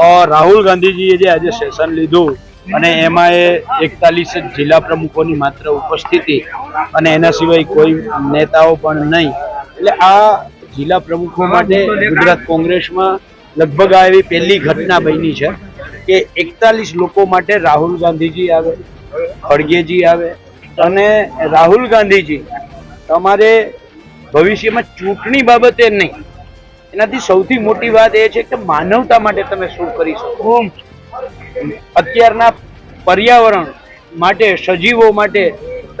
રાહુલ ગાંધીજીએ જે આજે સેશન લીધું અને એમાં એ એકતાલીસ જિલ્લા પ્રમુખોની માત્ર ઉપસ્થિતિ અને એના સિવાય કોઈ નેતાઓ પણ નહીં. એટલે આ જિલ્લા પ્રમુખો માટે ગુજરાત કોંગ્રેસમાં લગભગ આ એવી પહેલી ઘટના બની છે કે એકતાલીસ લોકો માટે રાહુલ ગાંધીજી આવે, ખડગેજી આવે અને રાહુલ ગાંધીજી. તમારે ભવિષ્યમાં ચૂંટણી બાબતે નહીં. એનાથી સૌથી મોટી વાત એ છે કે માનવતા માટે તમે શું કરી શકો? અત્યારના પર્યાવરણ માટે સજીવો માટે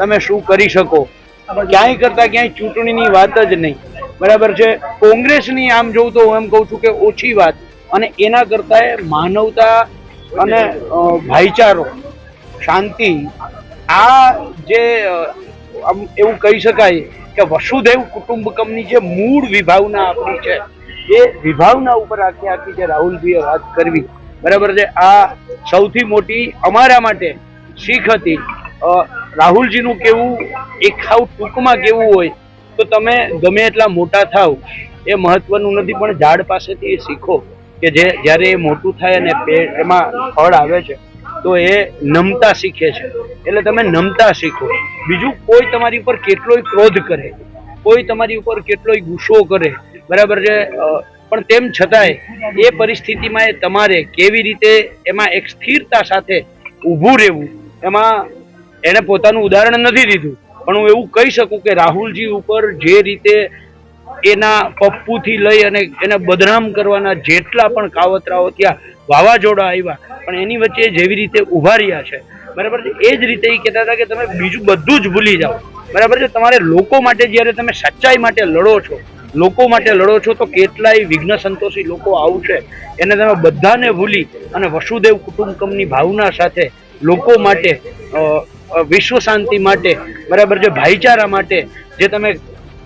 તમે શું કરી શકો? ક્યાંય કરતા ક્યાંય ચૂંટણીની વાત જ નહીં. બરાબર છે? કોંગ્રેસની આમ જોઉં તો હું એમ કહું છું કે ઓછી વાત. અને એના કરતાં માનવતા અને ભાઈચારો શાંતિ આ જે આમ એવું કહી શકાય કે વસુદેવ કુટુંબકમની જે મૂળ વિભાવના આપણી છે એ વિભાવના ઉપર આખી આખી જે રાહુલજીએ વાત કરવી, બરાબર છે? આ સૌથી મોટી અમારા માટે શીખ હતી. રાહુલજીનું કેવું, એક ખાવ ટૂંકમાં કેવું હોય, તો તમે ગમે એટલા મોટા થાવ, એ મહત્વનું નથી, પણ ઝાડ પાસેથી એ શીખો કે જે, જ્યારે એ મોટું થાય અને એમાં ફળ આવે છે, તો એ નમતા શીખે છે. એટલે તમે નમતા શીખો. બીજું કોઈ તમારી ઉપર કેટલોય ક્રોધ કરે. કોઈ તમારી ઉપર કેટલોય ગુસ્સો કરે, બરાબર છે? પણ તેમ છતાંય એ પરિસ્થિતિમાં એ તમારે કેવી રીતે એમાં એક સ્થિરતા સાથે ઊભું રહેવું, એમાં એણે પોતાનું ઉદાહરણ નથી દીધું. પણ હું એવું કહી શકું કે રાહુલજી ઉપર જે રીતે એના પપ્પુથી લઈ અને એને બદનામ કરવાના જેટલા પણ કાવતરાઓ ત્યાં વાવાઝોડા આવ્યા, પણ એની વચ્ચે જેવી રીતે ઊભા રહ્યા છે, બરાબર એ જ રીતે એ કહેતા હતા કે તમે બીજું બધું જ ભૂલી જાઓ. બરાબર છે? તમારે લોકો માટે જ્યારે તમે સચ્ચાઈ માટે લડો છો, લોકો માટે લડો છો, તો કેટલાય વિઘ્ન સંતોષી લોકો આવશે. એને તમે બધાને ભૂલી અને વસુદેવ કુટુંબકમની ભાવના સાથે લોકો માટે વિશ્વ શાંતિ માટે, બરાબર છે? ભાઈચારા માટે, જે તમે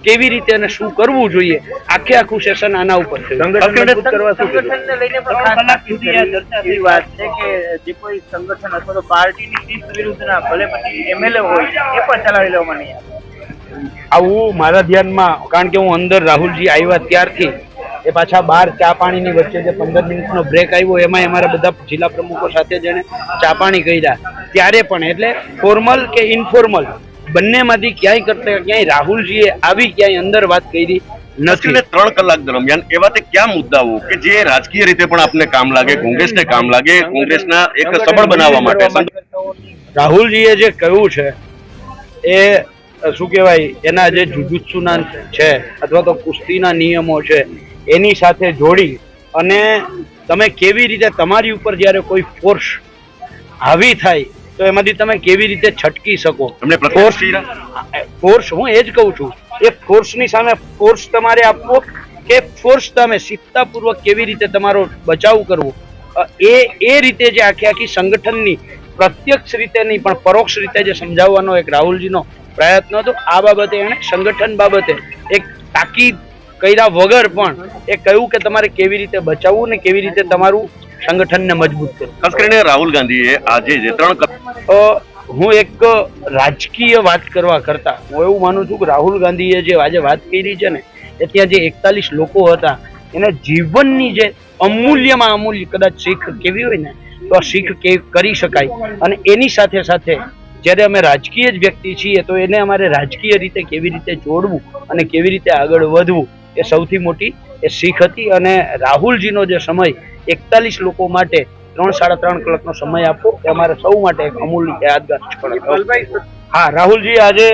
કેવી રીતે અને શું કરવું જોઈએ? આખે આખું સેશન આના ઉપર છે સંગઠન મજબૂત કરવા શું કર્યું? સંગઠનને લઈને પણ ખાસ વાત સુધી આ ચર્ચા થઈ. વાત છે કે જે કોઈ સંગઠન અથવા તો પાર્ટીની શિસ્ત વિરુદ્ધના ભલે પછી એમએલએ હોય એ પણ ચલાવી લેવામાં નહીં આવે મારા ધ્યાનમાં કારણ કે હું અંદર રાહુલજી આવ્યા ત્યારથી એ પાછા બાર ચા પાણીની વચ્ચે જે પંદર મિનિટનો બ્રેક આવ્યો એમાં અમારા બધા જિલ્લા પ્રમુખો સાથે જેને ચા પાણી કર્યા. ત્યારે પણ એટલે ફોર્મલ કે ઇનફોર્મલ બંનેમાંથી ક્યાંય કરતા ક્યાંય રાહુલજીએ આવી ક્યાંય અંદર વાત કરી નથી. ત્રણ કલાક દરમિયાન એવા તે કયા મુદ્દાઓ કે જે રાજકીય રીતે પણ આપને કામ લાગે કોંગ્રેસને કામ લાગે કોંગ્રેસના એક સબળ બનાવવા માટે રાહુલજીએ જે કહ્યું છે એ શું કહેવાય એના જે જુજુત્સુના છે અથવા તો કુસ્તીના નિયમો છે એની સાથે જોડી અને તમે કેવી રીતે તમારી ઉપર જ્યારે કોઈ ફોર્સ હાવી થાય તો એમાંથી તમે કેવી રીતે છટકી શકો? કર્યા? ફોર્સ હું એ જ કહું છું. એ ફોર્સની સામે ફોર્સ તમારે આપવો કે ફોર્સ તમે સિદ્ધતાપૂર્વક કેવી રીતે તમારો બચાવ કરવો? એ એ રીતે જે આખી આખી સંગઠનની પ્રત્યક્ષ રીતે નહીં પણ પરોક્ષ રીતે જે સમજાવવાનો એક રાહુલજીનો પ્રયત્ન હતો આ બાબતે એણે સંગઠન બાબતે એક તાકીદ કર્યા વગર પણ એ કહ્યું કે તમારે કેવી રીતે બચાવવું ને કેવી રીતે તમારું સંગઠનને મજબૂત કરવું ખાસ કરીને રાહુલ ગાંધીએ આજે જે ત્રણ હું એક રાજકીય વાત કરવા કરતા હું એવું માનું છું કે રાહુલ ગાંધીએ જે આજે વાત કરી છે ને એ ત્યાં જે એકતાલીસ લોકો હતા એને જીવનની જે અમૂલ્યમાં અમૂલ્ય કદાચ શીખ કેવી હોય ને તો આ શીખ કે કરી શકાય. અને એની સાથે સાથે જ્યારે અમે રાજકીય જ વ્યક્તિ છીએ તો એને અમારે રાજકીય રીતે કેવી રીતે જોડવું અને કેવી રીતે આગળ વધવું એ સૌથી મોટી એ શીખ હતી. અને રાહુલજીનો જે સમય એકતાલીસ લોકો માટે ત્રણ સાડા ત્રણ કલાકનો સમય આપવો એ અમારે સૌ માટે એક અમૂલ્ય યાદગાર ક્ષણ હા રાહુલજી આજે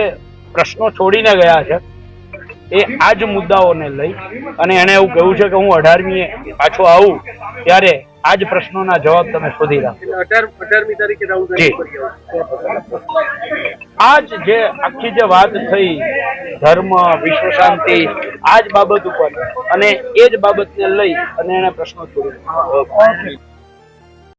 પ્રશ્નો છોડીને ગયા છે. એ આ જ મુદ્દાઓને લઈ અને એણે એવું કહ્યું છે કે હું અઢારમી પાછો આવું ત્યારે આ જ પ્રશ્નોના જવાબ તમે શોધી રાખો. અઢાર અઢારમી તારીખે રાહુલ જી. આ જ જે આખી જે વાત થઈ ધર્મ વિશ્વ શાંતિ આ જ બાબત ઉપર. અને એ જ બાબતને લઈ અને એણે પ્રશ્નો છોડી.